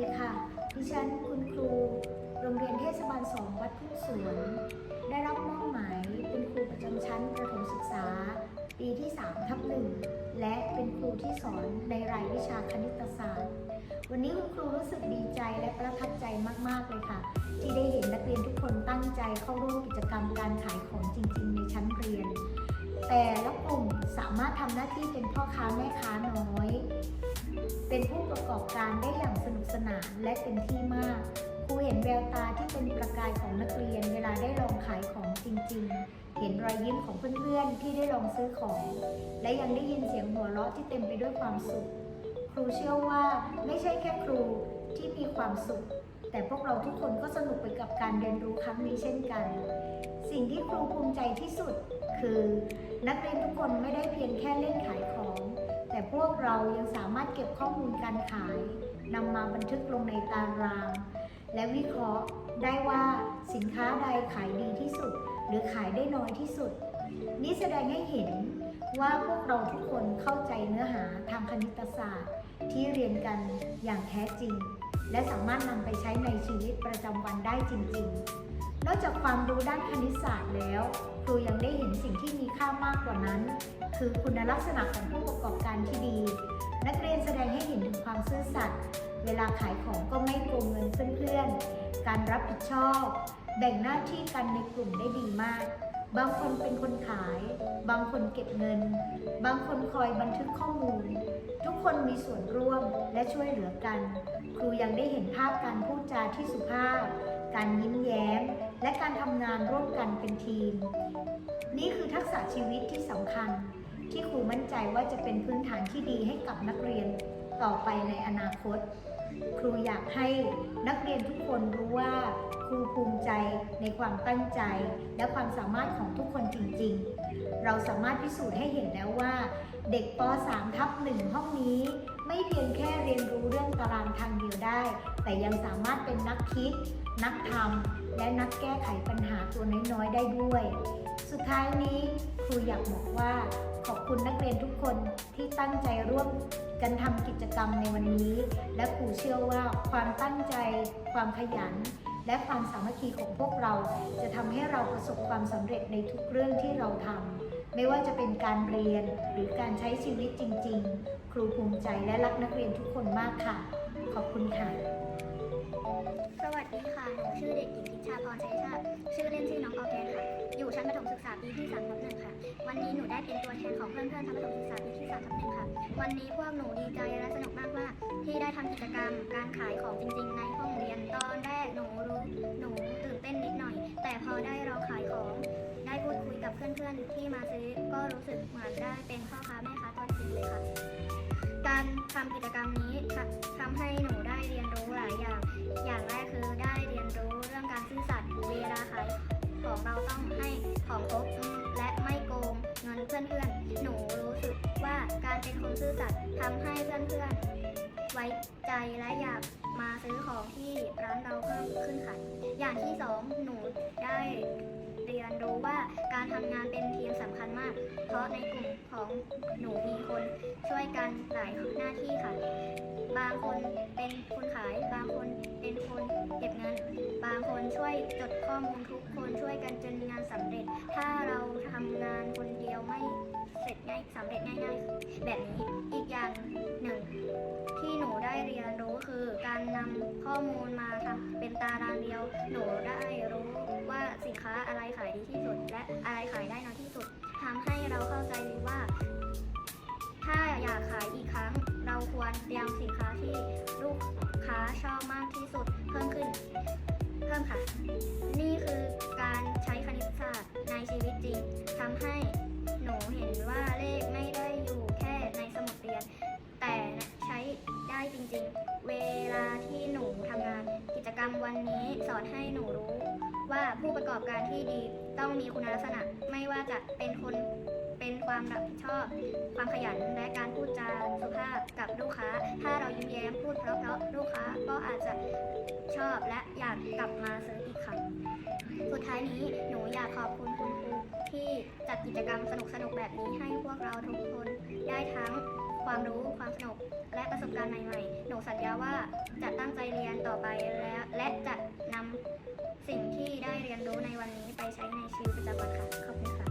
ดีค่ะ ดิฉันคุณครู โรงเรียนเทศบาลสองวัดทุ่งสวน ได้รับมอบหมายเป็นครูประจำชั้นประถมศึกษา ปีที่3ทับหนึ่งและเป็นครูที่สอนในรายวิชาคณิตศาสตร์ วันนี้คุณครูรู้สึกดีใจและประทับใจมากๆเลยค่ะ ที่ได้เห็นนักเรียนทุกคนตั้งใจเข้าร่วมกิจกรรมการขายของจริง ๆ ในชั้นเรียน แต่ละกลุ่ม สามารถทำหน้าที่เป็นพ่อค้าแม่ค้าน้อย เป็นผู้ประกอบการได้อย่างสนุกสนานและเต็มที่มากครูเห็นแววตาที่เป็นประกายของนักเรียนเวลาได้ลองขายของจริง ๆ เห็นรอยยิ้มของเพื่อนๆที่ได้ลองซื้อของ และยังได้ยินเสียงหัวเราะที่เต็มไปด้วยความสุข ครูเชื่อว่าไม่ใช่แค่ครูที่มีความสุข แต่พวกเราทุกคนก็สนุกไปกับการเรียนรู้ครั้งนี้เช่นกัน สิ่งที่ครูภูมิใจที่สุด คือ นักเรียนทุกคนไม่ได้เพียงแค่เล่นขายของ แต่พวกเรายังสามารถเก็บข้อมูลการขายนำมาบันทึกลงในตาราง และวิเคราะห์ได้ว่าสินค้าใดขายดีที่สุด หรือขายได้น้อยที่สุด นี่แสดงให้เห็นว่าพวกเราทุกคนเข้าใจเนื้อหาทางคณิตศาสตร์ ที่เรียนกันอย่างแท้จริง และสามารถนำไปใช้ในชีวิตประจำวันได้จริงๆ นอกจากความรู้ด้านคณิตศาสตร์แล้ว ครูยังได้เห็นสิ่งที่มีค่ามากกว่านั้น คือคุณลักษณะของผู้ประกอบการที่ดี นักเรียนแสดงให้เห็นถึงความซื่อสัตย์ เวลาขายของก็ไม่โกงเงินเพื่อนๆ การรับผิดชอบ แบ่งหน้าที่กันในกลุ่มได้ดีมาก บางคนเป็นคนขาย บางคนเก็บเงิน บางคนคอยบันทึกข้อมูล ทุกคนมีส่วนร่วมและช่วยเหลือกัน ครูยังได้เห็นภาพการพูดจาที่สุภาพ การยิ้มแย้ม และการทำงานร่วมกันเป็นทีม นี่คือทักษะชีวิตที่สำคัญ ที่ครูมั่นใจว่าจะเป็นพื้นฐานที่ดีให้กับนักเรียนต่อไปในอนาคต ครูอยากให้นักเรียนทุกคนรู้ว่า รูภูมิใจในความตั้งใจ และความสามารถของทุกคนจริงๆ เราสามารถพิสูจน์ให้เห็นแล้วว่า เด็กป .3 ทับ1ห้องนี้ ไม่เพียงแค่เรียนรู้เรื่องตารางทางเดียวได้ แต่ยังสามารถเป็นนักคิด นักทำและนักแก้ไขปัญหาตัวน้อยๆ ได้ด้วย สุดท้ายนี้ครูอยากบอกว่าขอบคุณนักเรียนทุกคนที่ตั้งใจร่วมกันทำกิจกรรมในวันนี้ และครูเชื่อว่าความตั้งใจ ความขยัน และความสามัคคีของพวกเราจะทำให้เราประสบความสำเร็จในทุกเรื่องที่เราทำไม่ว่าจะเป็นการเรียนหรือการใช้ชีวิตจริง ๆ ครูภูมิใจและรักนักเรียนทุกคนมากค่ะ ขอบคุณค่ะ สวัสดีค่ะหนูชื่อเด็กหญิงพิชาพรชัยชาติชื่อเล่นชื่อน้องออร์แกนค่ะ อยู่ชั้นประถมศึกษาปีที่3ทับหนึ่งค่ะ วันนี้หนูได้เป็นตัวแทนของเพื่อนๆชั้นประถมศึกษาปีที่3ทับหนึ่งค่ะ วันนี้พวกหนูดีใจและสนุกมากว่าที่ได้ทำกิจกรรมการขายของจริง ๆ ในห้องเรียน กับเพื่อนๆที่มาซื้อก็รู้สึกเหมือนได้เป็นพ่อค้าแม่ค้าตัวจริงเลยค่ะ การทำกิจกรรมนี้ทำให้หนูได้เรียนรู้หลายอย่าง อย่างแรกคือได้เรียนรู้เรื่องการซื่อสัตย์เวลาขายของเราต้องให้ของครบและไม่โกงเงินเพื่อนๆ หนูรู้สึกว่าการเป็นคนซื่อสัตย์ทำให้เพื่อนๆ ไว้ใจและอยากมาซื้อของที่ร้านเราเพิ่มขึ้นค่ะ อย่างที่สองหนูได้ รียนรู้ว่าการทำงานเป็นทีมสำคัญมาก เพราะในกลุ่มของหนูมีคนช่วยกันหลายหน้าที่ค่ะ บางคนเป็นคนขาย บางคนเป็นคนเก็บเงิน บางคนช่วยจดข้อมูลทุกคนช่วยกันจนงานสำเร็จ ถ้าเราทำงานคนเดียวไม่เสร็จง่ายสำเร็จง่ายๆแบบนี้ คือการนำข้อมูลมาทำเป็นตารางเดียว หนูได้รู้ว่าสินค้าอะไรขายดีที่สุด และอะไรขายได้น้อยที่สุดทำให้เราเข้าใจเลยว่า ถ้าอยากขายอีกครั้ง เราควรเตรียมสินค้าที่ลูกค้าชอบมากที่สุดเพิ่มขึ้นเพิ่มค่ะ นี่คือการใช้คณิตศาสตร์ในชีวิตจริงทำให้ ได้จริงๆ เวลาที่หนูทำงาน กิจกรรมวันนี้สอนให้หนูรู้ ว่าผู้ประกอบการที่ดีต้องมีคุณลักษณะ ไม่ว่าจะเป็นคนเป็นความรับผิดชอบ ความขยันและการพูดจาสุภาพกับลูกค้า ถ้าเรายิ้มแย้มพูดเพราะๆลูกค้าก็อาจจะชอบและอยากกลับมาซื้ออีกครั้งสุดท้ายนี้หนูอยากขอบคุณคุณครูที่จัดกิจกรรมสนุกๆแบบนี้ให้พวกเราทุกคนได้ทั้ง ความรู้ความสนุก และประสบการณ์ใหม่ๆ หนูสัญญาว่าจะตั้งใจเรียนต่อไปและและจะนำสิ่งที่ได้เรียนรู้ในวันนี้ไปใช้ในชีวิตประจำวันค่ะ ขอบคุณค่ะ